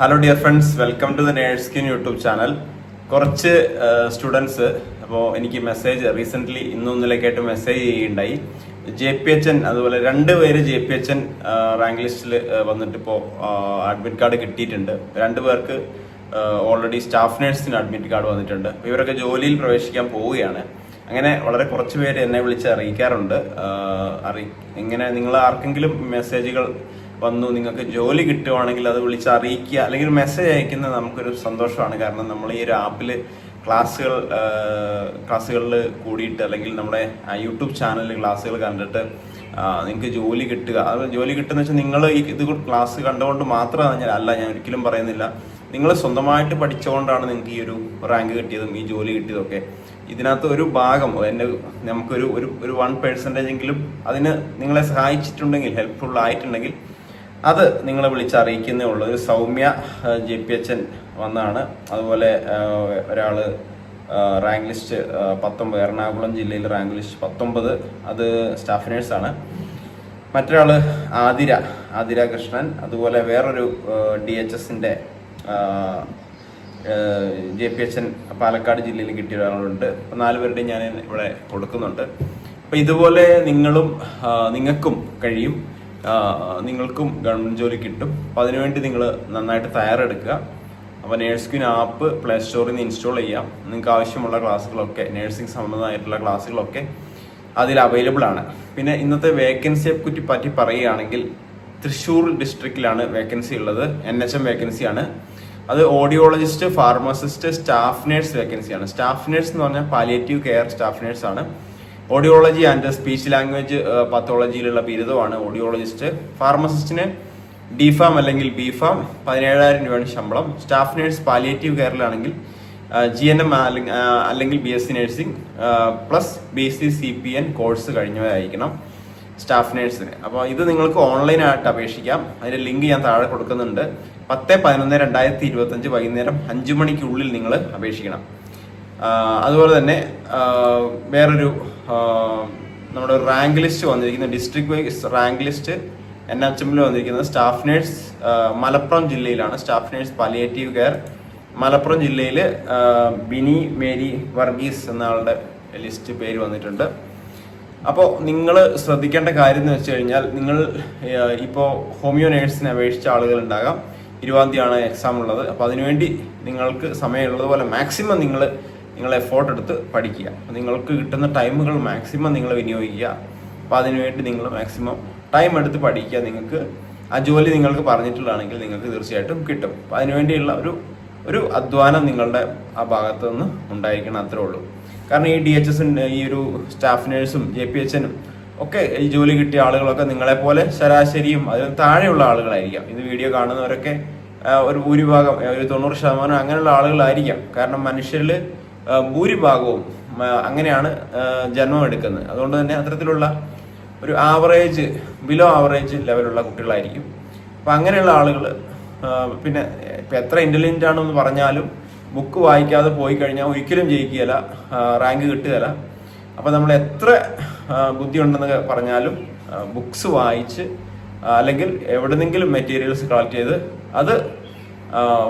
Hello dear friends welcome to the nurse kin YouTube channel കുറച്ച് students അപ്പോൾ എനിക്ക് message recently ഇന്നും ഇന്നലെയൊക്കെയായിട്ട് മെസ്സേജ് ചെയ്യുകയുണ്ടായി. ജെ പി എച്ച് എൻ അതുപോലെ രണ്ട് പേര് J P H N rank ലിസ്റ്റിൽ വന്നിട്ട് ഇപ്പോൾ അഡ്മിറ്റ് കാർഡ് കിട്ടിയിട്ടുണ്ട്. രണ്ട് പേർക്ക് ഓൾറെഡി സ്റ്റാഫ് നേഴ്സിന് അഡ്മിറ്റ് കാർഡ് വന്നിട്ടുണ്ട്. ഇവരൊക്കെ ജോലിയിൽ പ്രവേശിക്കാൻ പോവുകയാണ്. അങ്ങനെ വളരെ കുറച്ച് പേര് എന്നെ വിളിച്ച് അറിയിക്കാറുണ്ട്. അറി ഇങ്ങനെ നിങ്ങൾ ആർക്കെങ്കിലും മെസ്സേജുകൾ വന്നു നിങ്ങൾക്ക് ജോലി കിട്ടുവാണെങ്കിൽ അത് വിളിച്ച് അറിയിക്കുക അല്ലെങ്കിൽ മെസ്സേജ് അയക്കുന്നത് നമുക്കൊരു സന്തോഷമാണ്. കാരണം നമ്മൾ ഈ ഒരു ആപ്പിൽ ക്ലാസ്സുകൾ ക്ലാസ്സുകളിൽ കൂടിയിട്ട് അല്ലെങ്കിൽ നമ്മുടെ യൂട്യൂബ് ചാനലിൽ ക്ലാസ്സുകൾ കണ്ടിട്ട് നിങ്ങൾക്ക് ജോലി കിട്ടുക. അത് ജോലി കിട്ടുന്ന വെച്ചാൽ നിങ്ങൾ ഈ ഇത് ക്ലാസ് കണ്ടുകൊണ്ട് മാത്രമാണ് ഞാൻ അല്ല ഞാൻ ഒരിക്കലും പറയുന്നില്ല. നിങ്ങൾ സ്വന്തമായിട്ട് പഠിച്ചുകൊണ്ടാണ് നിങ്ങൾക്ക് ഈ ഒരു റാങ്ക് കിട്ടിയതും ഈ ജോലി കിട്ടിയതൊക്കെ ഇതിനകത്ത് ഒരു ഭാഗം എന്റെ നമുക്കൊരു ഒരു ഒരു വൺ പേഴ്സന്റേജ് എങ്കിലും അതിന് നിങ്ങളെ സഹായിച്ചിട്ടുണ്ടെങ്കിൽ ഹെൽപ്ഫുൾ ആയിട്ടുണ്ടെങ്കിൽ അത് നിങ്ങളെ വിളിച്ച് അറിയിക്കുന്നേ ഉള്ളൂ. ഒരു Soumya J P H N വന്നാണ്. അതുപോലെ ഒരാൾ റാങ്ക് ലിസ്റ്റ് പത്തൊമ്പത് എറണാകുളം ജില്ലയിൽ റാങ്ക് ലിസ്റ്റ് പത്തൊമ്പത്. അത് സ്റ്റാഫ് നേഴ്സാണ് മറ്റൊരാൾ ആതിര ആതിര കൃഷ്ണൻ. അതുപോലെ വേറൊരു ഡി എച്ച് എസിന്റെ J P H N Palakkad ജില്ലയിൽ കിട്ടിയ ഒരാളുണ്ട്. അപ്പോൾ നാല് പേരുടെ ഞാൻ ഇവിടെ കൊടുക്കുന്നുണ്ട്. അപ്പോൾ ഇതുപോലെ നിങ്ങളും നിങ്ങൾക്കും കഴിയും. നിങ്ങൾക്കും ഗവൺമെന്റ് ജോലി കിട്ടും. അപ്പോൾ അതിനുവേണ്ടി നിങ്ങൾ നന്നായിട്ട് തയ്യാറെടുക്കുക. അപ്പോൾ നേഴ്സ്കിൻ ആപ്പ് പ്ലേ സ്റ്റോറിൽ നിന്ന് ഇൻസ്റ്റാൾ ചെയ്യാം. നിങ്ങൾക്ക് ആവശ്യമുള്ള ക്ലാസ്സുകളൊക്കെ നേഴ്സിംഗ് സംബന്ധമായിട്ടുള്ള ക്ലാസ്സുകളൊക്കെ അതിൽ അവൈലബിൾ ആണ്. പിന്നെ ഇന്നത്തെ വേക്കൻസിയെ കുറ്റി പറ്റി പറയുകയാണെങ്കിൽ തൃശ്ശൂർ ഡിസ്ട്രിക്റ്റിലാണ് വേക്കൻസി ഉള്ളത്. എൻ എച്ച് എം വേക്കൻസിയാണ് അത് ഓഡിയോളജിസ്റ്റ് ഫാർമസിസ്റ്റ് സ്റ്റാഫ് നേഴ്സ് വേക്കൻസിയാണ് സ്റ്റാഫ് നേഴ്സ് എന്ന് പറഞ്ഞാൽ പാലിയേറ്റീവ് കെയർ സ്റ്റാഫ് നേഴ്സ് ആണ്. ഓഡിയോളജി ആൻഡ് സ്പീച്ച് ലാംഗ്വേജ് പത്തോളജിയിലുള്ള ബിരുദമാണ് ഓഡിയോളജിസ്റ്റ് ഫാർമസിസ്റ്റിന് ഡി ഫാം അല്ലെങ്കിൽ ബി ഫാം പതിനേഴായിരം രൂപയാണ് ശമ്പളം. സ്റ്റാഫ് നേഴ്സ് പാലിയേറ്റീവ് കെയറിലാണെങ്കിൽ ജി എൻ എം അല്ലെങ്കിൽ B S C nursing plus B S C C P N course കഴിഞ്ഞവരായിരിക്കണം staff നേഴ്സിന് അപ്പോൾ ഇത് നിങ്ങൾക്ക് ഓൺലൈനായിട്ട് അപേക്ഷിക്കാം. അതിന്റെ ലിങ്ക് ഞാൻ താഴെ കൊടുക്കുന്നുണ്ട്. പത്ത് പതിനൊന്ന് രണ്ടായിരത്തി ഇരുപത്തഞ്ച് വൈകുന്നേരം അഞ്ച് മണിക്കുള്ളിൽ നിങ്ങൾ അപേക്ഷിക്കണം. അതുപോലെ തന്നെ വേറൊരു നമ്മുടെ റാങ്ക് ലിസ്റ്റ് വന്നിരിക്കുന്ന district wise rank list N H എമ്മിൽ വന്നിരിക്കുന്നത് സ്റ്റാഫ് നേഴ്സ് മലപ്പുറം ജില്ലയിലാണ്. Staff nurse palliative care Malappuram ജില്ലയിൽ ബിനി മേരി വർഗീസ് എന്ന ആളുടെ ലിസ്റ്റ് പേര് വന്നിട്ടുണ്ട്. അപ്പോൾ നിങ്ങൾ ശ്രദ്ധിക്കേണ്ട കാര്യം എന്ന് വെച്ച് കഴിഞ്ഞാൽ നിങ്ങൾ ഇപ്പോൾ ഹോമിയോ നേഴ്സിനെ അപേക്ഷിച്ച ആളുകൾ ഉണ്ടാകാം. ഇരുപതാം തീയതിയാണ് എക്സാം ഉള്ളത്. അപ്പോൾ അതിനുവേണ്ടി നിങ്ങൾക്ക് സമയമുള്ളതുപോലെ മാക്സിമം നിങ്ങൾ നിങ്ങൾ എഫോർട്ട് എടുത്ത് പഠിക്കുക. നിങ്ങൾക്ക് കിട്ടുന്ന ടൈമുകൾ മാക്സിമം നിങ്ങൾ വിനിയോഗിക്കുക. അപ്പോൾ അതിനുവേണ്ടി നിങ്ങൾ മാക്സിമം ടൈം എടുത്ത് പഠിക്കുക. നിങ്ങൾക്ക് ആ ജോലി നിങ്ങൾക്ക് പറഞ്ഞിട്ടുള്ളതാണെങ്കിൽ നിങ്ങൾക്ക് തീർച്ചയായിട്ടും കിട്ടും. അപ്പോൾ അതിനുവേണ്ടിയുള്ള ഒരു ഒരു അധ്വാനം നിങ്ങളുടെ ആ ഭാഗത്തു നിന്ന് ഉണ്ടായിരിക്കണം അത്രേ ഉള്ളൂ. കാരണം ഈ ഡി എച്ച് എസ് ഈ ഒരു സ്റ്റാഫ് നേഴ്സും ജെ പി എച്ച് എനും ഒക്കെ ഈ ജോലി കിട്ടിയ ആളുകളൊക്കെ നിങ്ങളെപ്പോലെ ശരാശരിയും അതിന് താഴെയുള്ള ആളുകളായിരിക്കാം. ഇത് വീഡിയോ കാണുന്നവരൊക്കെ ഒരു ഭൂരിഭാഗം ഒരു തൊണ്ണൂറ് ശതമാനം അങ്ങനെയുള്ള ആളുകളായിരിക്കാം. കാരണം മനുഷ്യരിൽ ഭൂരിഭാഗവും അങ്ങനെയാണ് ജന്മം എടുക്കുന്നത്. അതുകൊണ്ട് തന്നെ അത്തരത്തിലുള്ള ഒരു ആവറേജ് ബിലോ ആവറേജ് ലെവലുള്ള കുട്ടികളായിരിക്കും. അപ്പം അങ്ങനെയുള്ള ആളുകൾ പിന്നെ എത്ര ഇന്റലിജന്റ് ആണെന്ന് പറഞ്ഞാലും ബുക്ക് വായിക്കാതെ പോയി കഴിഞ്ഞാൽ ഒരിക്കലും ജയിക്കുകയില്ല റാങ്ക് കിട്ടുകയില്ല. അപ്പം നമ്മൾ എത്ര ബുദ്ധി ബുദ്ധിയുണ്ടെന്ന് പറഞ്ഞാലും ബുക്സ് വായിച്ച് അല്ലെങ്കിൽ എവിടെന്നെങ്കിലും മെറ്റീരിയൽസ് കളക്ട് ചെയ്ത് അത്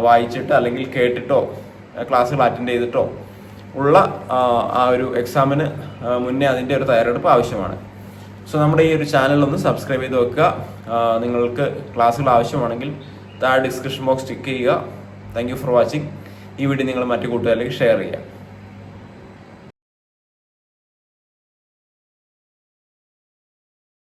വായിച്ചിട്ട് അല്ലെങ്കിൽ കേട്ടിട്ടോ ക്ലാസ്സുകൾ അറ്റൻഡ് ചെയ്തിട്ടോ ഉള്ള ആ, ഒരു എക്സാമിന് മുന്നേ അതിന്റെ ഒരു തയ്യാറെടുപ്പ് ആവശ്യമാണ്. സോ നമ്മുടെ ഈ ഒരു ചാനൽ ഒന്ന് സബ്സ്ക്രൈബ് ചെയ്ത് വെക്കുക. നിങ്ങൾക്ക് ക്ലാസ്സുകൾ ആവശ്യമാണെങ്കിൽ താഴെ ഡിസ്ക്രിപ്ഷൻ ബോക്സ് ടിക്ക് ചെയ്യുക. താങ്ക് യു ഫോർ വാച്ചിങ് ഈ വീഡിയോ നിങ്ങൾ മറ്റു കൂട്ടുകാരിലേക്ക് ഷെയർ ചെയ്യുക.